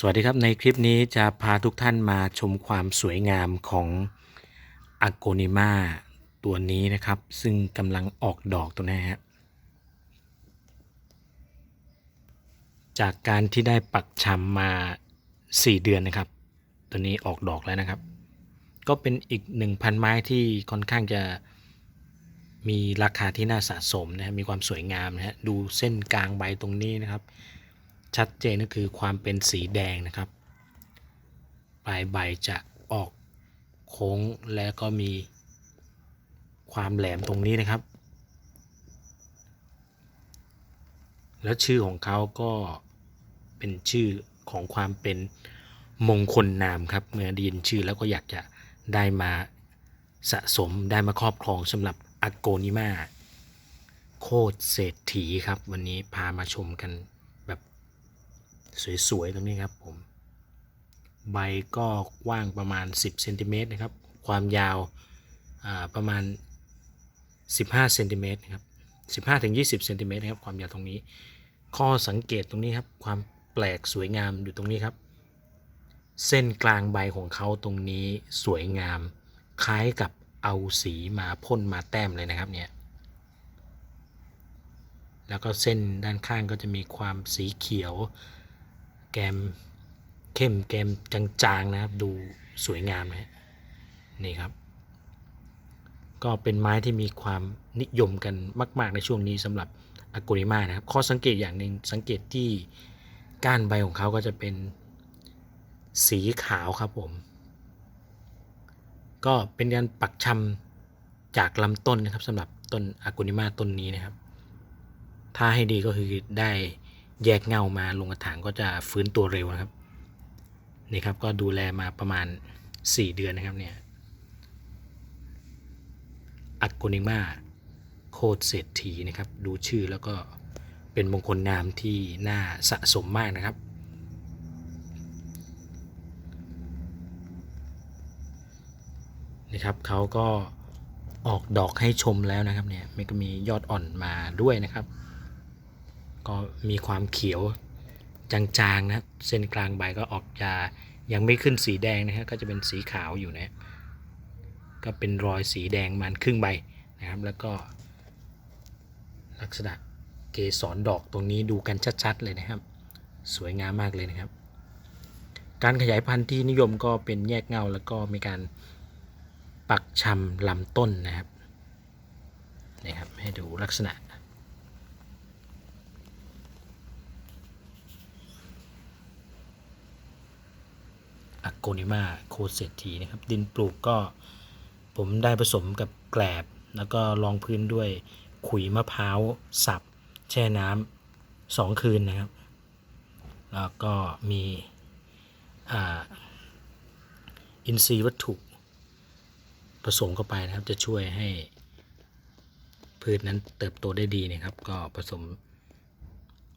สวัสดีครับในคลิปนี้จะพาทุกท่านมาชมความสวยงามของอ g โกนิมาตัวนี้นะครับ ซึ่งกำลังออกดอกตัวนี้ฮะจากการที่ได้ปักชำมา 4 เดือนนะครับ ตัวนี้ออกดอกแล้วนะครับ ก็เป็นอีกหนึ่งพันไม้ที่ค่อนข้างจะมีราคาที่น่าสะสมนะมีความสวยงามนะฮะดูเส้นกลางใบตรงนี้นะครับ ชัดเจนก็คือความเป็นสีแดงนะครับ ปลายใบจะออกโค้งแล้วก็มีความแหลมตรงนี้นะครับ แล้วชื่อของเขาก็เป็นชื่อของความเป็นมงคลนามครับ เมื่อได้ยินชื่อแล้วก็อยากจะได้มาสะสมได้มาครอบครองสำหรับอ g โกนิมาโคตรเศรษฐีครับ วันนี้พามาชมกัน สวยๆ ตรงนี้ครับผม ใบก็กว้างประมาณ 10เซนติเมตรนะครับ ความยาวาประมาณ 15เซนติเมตรนะครับ15ถึง20เซนติเมตรนะครับ ความยาวตรงนี้ ข้อสังเกตตรงนี้ครับ ความแปลกสวยงามอยู่ตรงนี้ครับ เส้นกลางใบของเขาตรงนี้สวยงาม คล้ายกับเอาสีมาพ่นมาแต้มเลยนะครับเนี่ยแล้วก็เส้นด้านข้างก็จะมีความสีเขียว แกมเข้มแกมจางๆนะครับ ดูสวยงามนะนี่ครับ ก็เป็นไม้ที่มีความนิยมกันมาก ๆ ในช่วงนี้สำหรับอ g โกนิมานะครับ ข้อสังเกตอย่างหนึ่งสังเกตที่ก้านใบของเขาก็จะเป็นสีขาวครับผม ก็เป็นการปักชำจากลำต้นนะครับสำหรับต้นอ g โกนิมาต้นนี้นะครับ ถ้าให้ดีก็คือได้ แยกเงามาลงกระถางก็จะฟื้นตัวเร็วนะครับนี่ครับก็ดูแลมาประมาณ 4 เดือนนะครับเนี่ยอัดโกนิมาโคตรเศรษฐีนะครับ ดูชื่อแล้วก็เป็นมงคลนามที่น่าสะสมมากนะครับนี่ครับเขาก็ออกดอกให้ชมแล้วนะครับเนี่ยมันก็มียอดอ่อนมาด้วยนะครับ ก็มีความเขียวจางๆนะเส้นกลางใบก็ออกจะยังไม่ขึ้นสีแดงนะครับก็จะเป็นสีขาวอยู่นะก็เป็นรอยสีแดงมันครึ่งใบนะครับ แล้วก็ ลักษณะเกสรดอกตรงนี้ดูกันชัดๆเลยนะครับ สวยงามมากเลยนะครับ การขยายพันธุ์ที่นิยมก็เป็นแยกเงาแล้วก็มีการปักชำลำต้นนะครับนี่ครับให้ดูลักษณะ อ g โกนิมาโคเศรษฐีนะครับ ดินปลูกก็ผมได้ผสมกับแกลบ แล้วก็รองพื้นด้วยขุยมะพร้าวสับ แช่น้ำสองคืนนะครับ แล้วก็มีอินทรีย์วัตถุผสมเข้าไปนะครับ จะช่วยให้พืชนั้นเติบโตได้ดีนะครับ ก็ผสม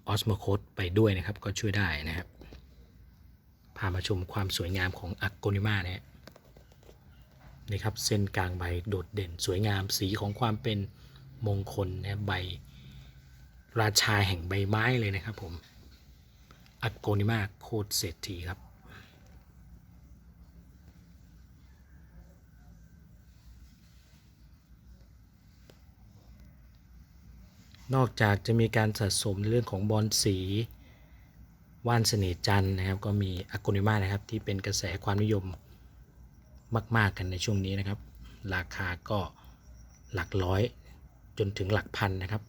ออสโมโคสไปด้วยนะครับ ก็ช่วยได้นะครับามาชมความสวยงามของอักโกนิมาเนี่ยนี่ครับเส้นกลางใบโดดเด่นสวยงามสีของความเป็นมงคลนะใบ ราชาแห่งใบไม้เลยนะครับผมอักโกนิมาโคตรเศรษฐีครับนอกจากจะมีการสะสมในเรื่องของบอลสี ว่านเสน่จันนะครับ ก็มีอ g โกนิมานะครับ ที่เป็นกระแสความนิยมมาก ๆ กันในช่วงนี้นะครับ ราคาก็หลักร้อยจนถึงหลักพันนะครับ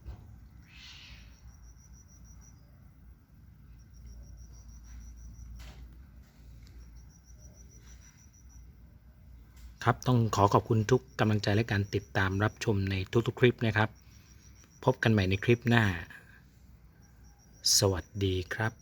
ครับต้องขอขอบคุณทุกกำลังใจและการติดตามรับชมในทุกๆ คลิปนะครับ พบกันใหม่ในคลิปหน้า สวัสดีครับ